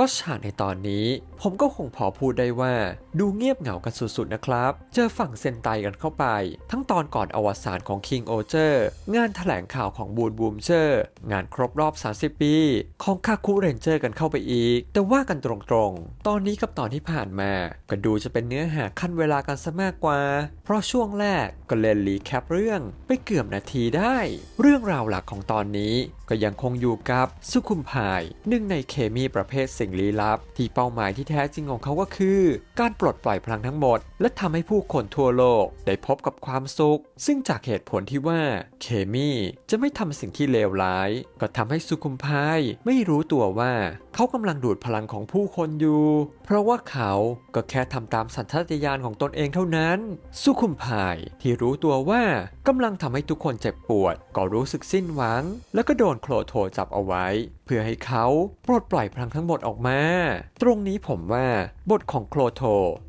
ก็ฉากในตอนนี้ ผมก็คงพอพูดได้ว่า ดูเงียบเหงากันสุดๆนะครับ เจอฝั่งเซนไตกันเข้าไป ทั้งตอนก่อนอวสานของ King o j e r งานถแถลงข่าวของบูนบูมเจอร์งานครบรอบ 30 ปี ของคาคุเรนเจอร์กันเข้าไปอีก แต่ว่ากันตรงๆ ตอนนี้กับตอนที่ผ่านมา ก็ดูจะเป็นเนื้อหาขั้นเวลากันซะมากกว่า เพราะช่วงแรกก็เล่นรีแคปเรื่องไปเกือบนาทีได้ เรื่องราวหลักของตอนนี้ก็ยังคงอยู่กับสุขุมพายหนึ่งในเคมีประเภทสิงลี้ลับ ที่เป้าหมายที่แท้จริงของเขาก็คือ การปลดปล่อยพลังทั้งหมด และทำให้ผู้คนทั่วโลกได้พบกับความสุข ซึ่งจากเหตุผลที่ว่าเคมีจะไม่ทำสิ่งที่เลวร้าย ก็ทำให้สุขุมพายไม่รู้ตัวว่า เขากำลังดูดพลังของผู้คนอยู่ เพราะว่าเขาก็แค่ทำตามสัญชาตญาณของตนเองเท่านั้น สุขุมพายที่รู้ตัวว่ากำลังทำให้ทุกคนเจ็บปวด ก็รู้สึกสิ้นหวัง แล้วก็โดนโคลโทจับเอาไว้ เพื่อให้เขาปลดปล่อยพลังทั้งหมดออกมา ตรงนี้ผมว่าบทของโคลโท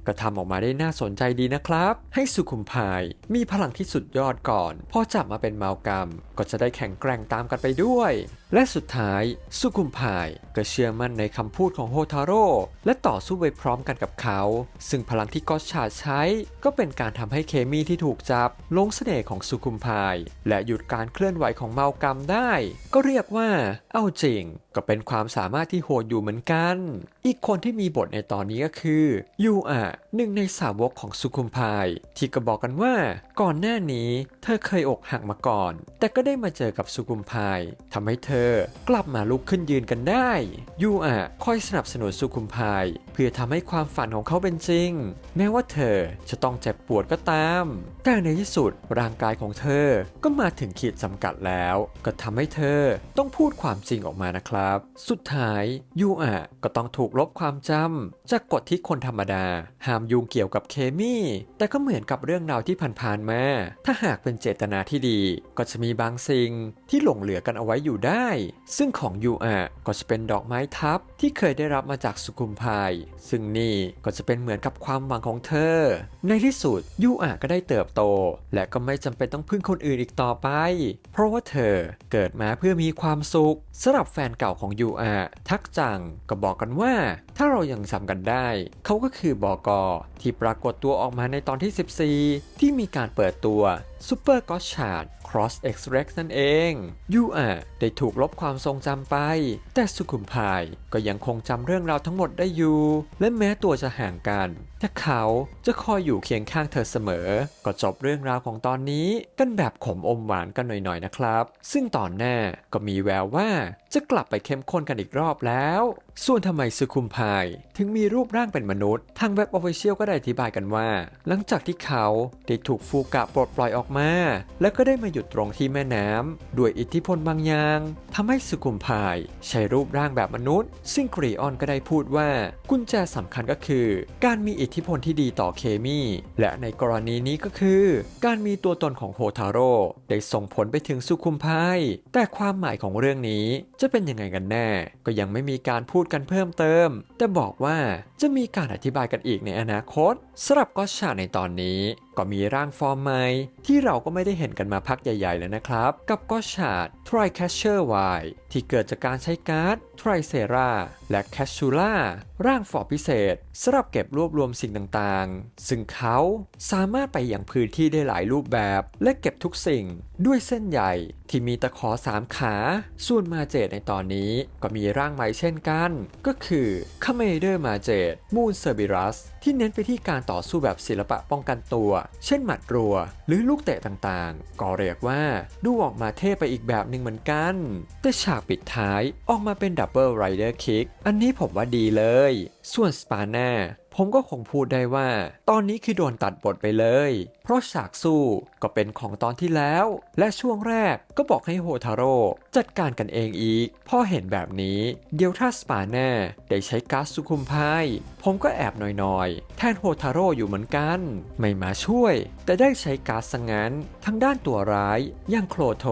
ก็ทำออกมาได้น่าสนใจดีนะครับ ให้สุขุมพายมีพลังที่สุดยอดก่อน พอจับมาเป็นเมากรรมก็จะได้แข็งแกร่งตามกันไปด้วยและสุดท้ายสุขุมพายก็เชื่อมั่นในคำพูดของโฮทาโร่และต่อสู้ไปพร้อมกันกับเขา ซึ่งพลังที่ก็ชาใช้ ก็เป็นการทำให้เคมีที่ถูกจับ ลงเสน่ห์ของสุขุมพาย และหยุดการเคลื่อนไหวของเมากรรมได้ ก็เรียกว่าเอาจริง ก็เป็นความสามารถที่โหดอยู่เหมือนกัน อีกคนที่มีบทในตอนนี้ก็คือยูอะหนึ่งในสาวกของสุขุมพายที่ก็บอกกันว่าก่อนหน้านี้ เธอเคยอกหักมาก่อน แต่ก็ได้มาเจอกับสุขุมพายทำให้เธอกลับมาลุกขึ้นยืนกันได้ยูอะคอยสนับสนุนสุขุมพาย พื่อทำให้ความฝันของเขาเป็นจริง แม้ว่าเธอจะต้องเจ็บปวดก็ตาม แต่ในที่สุดร่างกายของเธอก็มาถึงขีดจำกัดแล้ว ก็ทำให้เธอต้องพูดความจริงออกมานะครับ สุดท้ายยูอะก็ต้องถูกลบความจำจากกฎที่คนธรรมดา ห้ามยุ่งเกี่ยวกับเคมีแต่ก็เหมือนกับเรื่องราวที่ผ่านๆมาถ้าหากเป็นเจตนาที่ดี ก็จะมีบางสิ่งที่หลงเหลือกันเอาไว้อยู่ได้ ซึ่งของยูอะก็จะเป็นดอกไม้ทับที่เคยได้รับมาจากสุขุมพายซึ่งนี่ก็จะเป็นเหมือนกับความหวังของเธอ ในที่สุดยูอะก็ได้เติบโต และก็ไม่จำเป็นต้องพึ่งคนอื่นอีกต่อไป เพราะว่าเธอเกิดมาเพื่อมีความสุขสำหรับแฟนเก่าของยูอะทักจังก็บอกกันว่า ถ้าเรายังจำกันได้ เขาก็คือบอกอที่ปรากฏตัวออกมาในตอนที่ 14 ที่มีการเปิดตัวซูเปอร์ก็ชาร์ด Cross X Rex นั่นเองยูอะได้ถูกลบความทรงจำไป แต่สุขุมพายก็ยังคงจำเรื่องราวทั้งหมดได้อยู่ และแม้ตัวจะห่างกันแต่เขาจะคอยอยู่เคียงข้างเธอเสมอ ก็จบเรื่องราวของตอนนี้กันแบบขมอมหวานกันหน่อยๆนะครับ ซึ่งตอนหน้าก็มีแววว่าจะกลับไปเข้มข้นกันอีกรอบแล้ว ส่วนทำไมสุขุมพายถึงมีรูปร่างเป็นมนุษย์ ทางเว็บออฟฟิเชียลก็ได้อธิบายกันว่า หลังจากที่เขาได้ถูกฟูกะปลดปล่อยออกมา แล้วก็ได้มาหยุดตรงที่แม่น้ำด้วยอิทธิพลบางอย่างทำให้สุขุมพายใช้รูปร่างแบบมนุษย์ ซึ่งกรีออนก็ได้พูดว่า กุญแจสำคัญก็คือ การมีอิทธิพลที่ดีต่อเคมี และในกรณีนี้ก็คือ การมีตัวตนของโฮทาโร่ได้ส่งผลไปถึงสุขุมพายแต่ความหมายของเรื่องนี้จะเป็นยังไงกันแน่ ก็ยังไม่มีการพูดกันเพิ่มเติม แต่บอกว่าจะมีการอธิบายกันอีกในอนาคตสำหรับก็ชาในตอนนี้ก็มีร่างฟอร์มใหม่ที่เราก็ไม่ได้เห็นกันมาพักใหญ่ ๆ แล้วนะครับ กับก็ชาด Tricatcher Y ที่เกิดจากการใช้การ์ด Tricera และ c a s h u l a ร่างฟอร์พิเศษสำหรับเก็บรวบรวมสิ่งต่างๆ ซึ่งเขาสามารถไปอย่างพื้นที่ได้หลายรูปแบบ และเก็บทุกสิ่งด้วยเส้นใหญ่ที่มีตะขอสามขา ส่วนมาเจดในตอนนี้ก็มีร่างใหม่เช่นกัน ก็คือคาเมเดอร์มาเจดมูนเซอร์บิรัสที่เน้นไปที่การต่อสู้แบบศิลปะป้องกันตัว เช่นหมัดรัว หรือลูกเตะต่างๆ ก็เรียกว่าดูออกมาเท่ไปอีกแบบหนึ่งเหมือนกัน แต่ฉากปิดท้ายออกมาเป็นดับ Double Rider Kick อันนี้ผมว่าดีเลย ส่วนสปาน่า ผมก็คงพูดได้ว่า ตอนนี้คือโดนตัดบทไปเลย เพราะฉากสู้ก็เป็นของตอนที่แล้ว และช่วงแรกก็บอกให้โฮทาโร่จัดการกันเองอีก พอเห็นแบบนี้ เดี๋ยวถ้าสปาแน่ได้ใช้ก๊าซสุคุมพาย ผมก็แอบหน่อยๆ แทนโฮทาโร่อยู่เหมือนกัน ไม่มาช่วย แต่ได้ใช้ก๊าซสังงั้นทั้งด้านตัวร้ายอย่างโคลโท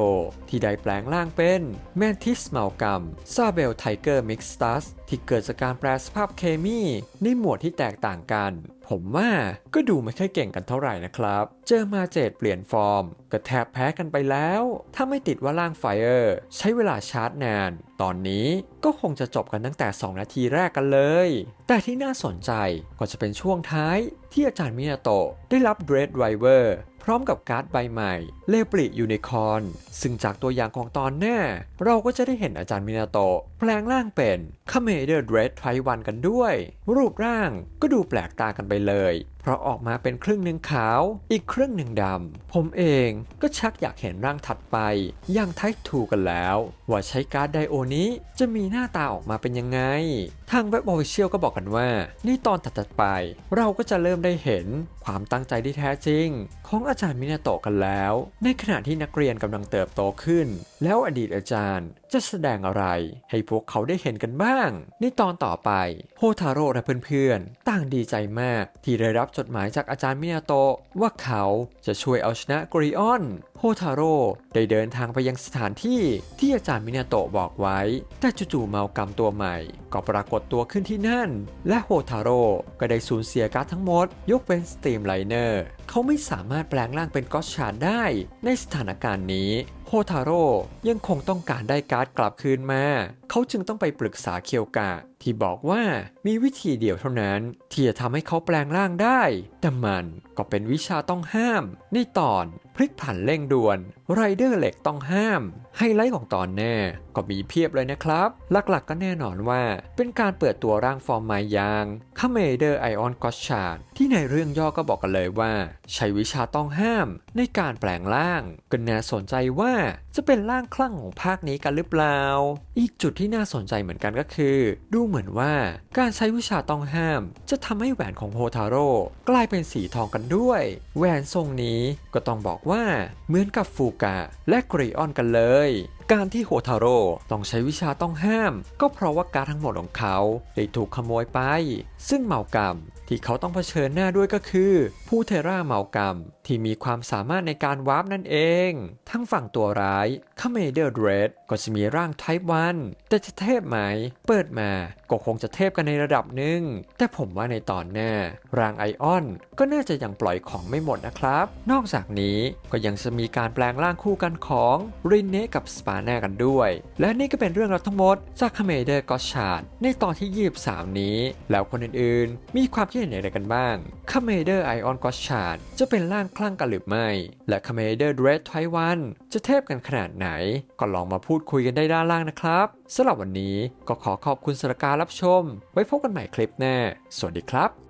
ที่ได้แปลงร่างเป็นแมนทิสเมากัมซาเบลไทเกอร์มิกสตัสที่เกิดจากการแปลสภาพเคมีในหมวดที่แตกต่างกัน ผมว่าก็ดูไม่ค่อยเก่งกันเท่าไหร่นะครับ เจอมาเจดเปลี่ยนฟอร์ม ก็แทบแพ้กันไปแล้ว ถ้าไม่ติดว่าร่างไฟเออร์ใช้เวลาชาร์จนาน ตอนนี้ก็คงจะจบกันตั้งแต่ 2 นาทีแรกกันเลย แต่ที่น่าสนใจก็จะเป็นช่วงท้ายที่อาจารย์มินาโตะได้รับเดรดไวเวอร์ พร้อมกับการ์ดใบใหม่เลปริยูนิคอนซึ่งจากตัวอย่างของตอนหน้า เราก็จะได้เห็นอาจารย์มินาโตะแปลงร่างเป็นคาเมเดอร์เดรสไทวันกันด้วย รูปร่างก็ดูแปลกตากันไปเลย เพราะออกมาเป็นครึ่งหนึ่งขาว อีกครึ่งหนึ่งดำ ผมเองก็ชักอยากเห็นร่างถัดไปอย่างไททูกันแล้ว ว่าใช้การ์ดไดโอนี้จะมีหน้าตาออกมาเป็นยังไง ทางเว็บ o อ f เชียลก็บอกกันว่าในตอนถัดๆไป เราก็จะเริ่มได้เห็นความตั้งใจที่แท้จริง ของอาจารย์มินาโตะกันแล้ว ในขณะที่นักเรียนกำลังเติบโตขึ้น แล้วอดีตอาจารย์ จะแสดงอะไร ให้พวกเขาได้เห็นกันบ้าง ในตอนต่อไปโฮทาโร่และเพื่อนๆ ต่างดีใจมากที่ได้รับจดหมายจากอาจารย์มินาโตะว่าเขาจะช่วยเอาชนะกริออนโฮทาโร่ได้เดินทางไปยังสถานที่ที่อาจารย์มินาโตะบอกไว้ แต่จู่ๆเมากรรมตัวใหม่ ก็ปรากฏตัวขึ้นที่นั่น และโฮทาโร่ก็ได้สูญเสียการ์ดทั้งหมด ยกเว้นสตรีมไลเนอร์เขาไม่สามารถแปลงร่างเป็นก็อตชาร์ดได้ ในสถานการณ์นี้โฮทาโร่ยังคงต้องการได้การ์ดกลับคืนมา เขาจึงต้องไปปรึกษาเคียวกะที่บอกว่ามีวิธีเดียวเท่านั้น ที่จะทำให้เขาแปลงร่างได้ แต่มันก็เป็นวิชาต้องห้าม ในตอนพลิกผันเร่งด่วนไรเดอร์เหล็กต้องห้าม ไฮไลท์ของตอนแน่ก็มีเพียบเลยนะครับ หลักๆก็แน่นอนว่า เป็นการเปิดตัวร่างฟอร์มใหม่ยางคาเมเดอร์ไอออนกอชชาดที่ในเรื่องย่อก็บอกกันเลยว่า ใช้วิชาต้องห้าม ในการแปลงร่างก็น่าสนใจว่าจะเป็นร่างคลั่งของภาคนี้กันหรือเปล่า อีกจุดที่น่าสนใจเหมือนกันก็คือ ดูเหมือนว่าการใช้วิชาต้องห้าม จะทำให้แหวนของโฮทาโร่กลายเป็นสีทองกันด้วย แหวนทรงนี้ก็ต้องบอกว่าเหมือนกับฟูกะและกรีออนกันเลย การที่โฮทาโร่ต้องใช้วิชาต้องห้าม ก็เพราะว่าการทั้งหมดของเขาได้ถูกขโมยไป ซึ่งเมากรรมที่เขาต้องเผชิญหน้าด้วยก็คือผู้เทราเมากรรมที่มีความสามารถในการวาร์ปนั่นเอง ทั้งฝั่งตัวร้ายคาเมเดอร์เดรดก็จะมีร่างไทป์วันแต่จะเทพไหม เปิดมาก็คงจะเทพกันในระดับหนึ่ง แต่ผมว่าในตอนหน้า ร่างไอออน ก็น่าจะยังปล่อยของไม่หมดนะครับ นอกจากนี้ก็ยังจะมีการแปลงร่างคู่กันของรินเน่กับสปาแน่กันด้วย และนี่ก็เป็นเรื่องราวทั้งหมดจากคาเมเดอร์ก็ชาดในตอนที่ 23 นี้ แล้วคนอื่นๆ มีความคิดเห็นอย่างไรกันบ้างคาเมเดอร์ไอออนก็ชาดจะเป็นร่างคลั่งกันหรือไม่ และคาเมเดอร์เดรดไทวันจะเทพกันขนาดไหน ก็ลองมาพูดคุยกันได้ด้านล่างนะครับสำหรับวันนี้ก็ขอขอบคุณสำหรับการรับชม ไว้พบกันใหม่คลิปหน้าสวัสดีครับ